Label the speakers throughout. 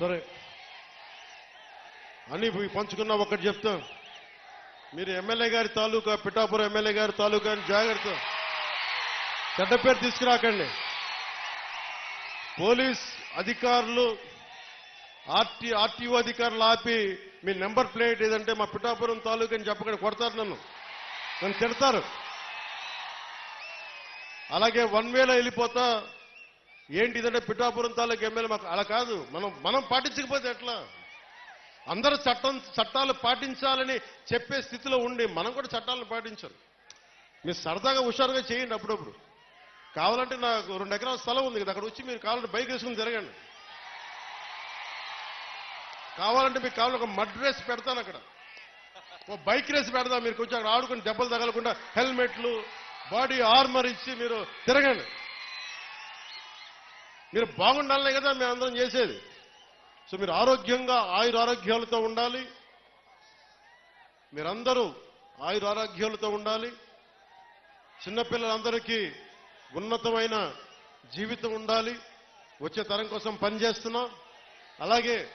Speaker 1: సరే. అని ఇవి పంచుకున్నా ఒకటి చెప్తా. మీరు ఎమ్మెల్యే గారి తాలూకా పిఠాపురం ఎమ్మెల్యే గారి తాలూకా అని జాగ్రత్త. చెడ్డ పేరు తీసుకురాకండి. పోలీస్ అధికారులు ఆర్టీ ఆర్టీఓ అధికారులు ఆపి మీ నెంబర్ ప్లేట్ ఏదంటే మా పిఠాపురం తాలూకా అని చెప్పకండి కొడతారు నన్ను. నన్ను తిడతారు. అలాగే వన్ వేలో వెళ్ళిపోతా ఏంటి ఇదంటే పిఠాపురం తాలూకు ఎమ్మెల్యే మాకు అలా కాదు. మనం మనం పాటించకపోతే ఎట్లా? అందరూ చట్టం చట్టాలు పాటించాలని చెప్పే స్థితిలో ఉండి మనం కూడా చట్టాలను పాటించాలి మీరు సరదాగా హుషారుగా చేయండి అప్పుడప్పుడు. కావాలంటే నాకు రెండు ఎకరాల స్థలం ఉంది కదా అక్కడ వచ్చి మీరు కావాలంటే బైక్ వేసుకుని తిరగండి. కావాలంటే మీకు కావాలి ఒక మడ్ రేస్ పెడతాను అక్కడ. ఓ బైక్ రేస్ పెడదాం మీరు కొంచెం అక్కడ ఆడుకుని దెబ్బలు తగలకుండా హెల్మెట్లు బాడీ ఆర్మర్ ఇచ్చి మీరు తిరగండి. మీరు బాగుండాలనే కదా మేము అందరం చేసేది. సో మీరు ఆరోగ్యంగా ఆయుర ఆరోగ్యాలతో ఉండాలి. మీరందరూ ఆయుర ఆరోగ్యాలతో ఉండాలి. చిన్నపిల్లలందరికీ ఉన్నతమైన జీవితం ఉండాలి. వచ్చే తరం కోసం పనిచేస్తున్నాం. అలాగే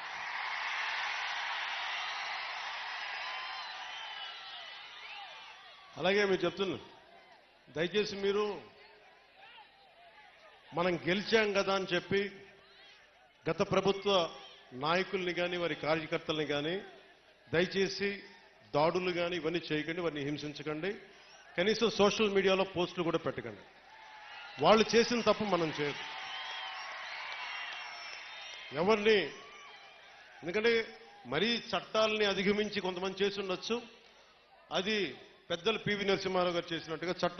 Speaker 1: అలాగే మీరు చెప్తున్నా దయచేసి మీరు మనం గెలిచాం కదా అని చెప్పి గత ప్రభుత్వ నాయకుల్ని కానీ వారి కార్యకర్తల్ని కానీ దయచేసి దాడులు కానీ ఇవన్నీ చేయకండి వారిని హింసించకండి. కనీసం సోషల్ మీడియాలో పోస్టులు కూడా పెట్టకండి. వాళ్ళు చేసిన తప్పు మనం చేయదు ఎవరిని ఎందుకంటే మరీ చట్టాలని అధిగమించి కొంతమంది చేసి ఉండొచ్చు. అది పెద్దలు పివి నరసింహారావు గారు చేసినట్టుగా చట్ట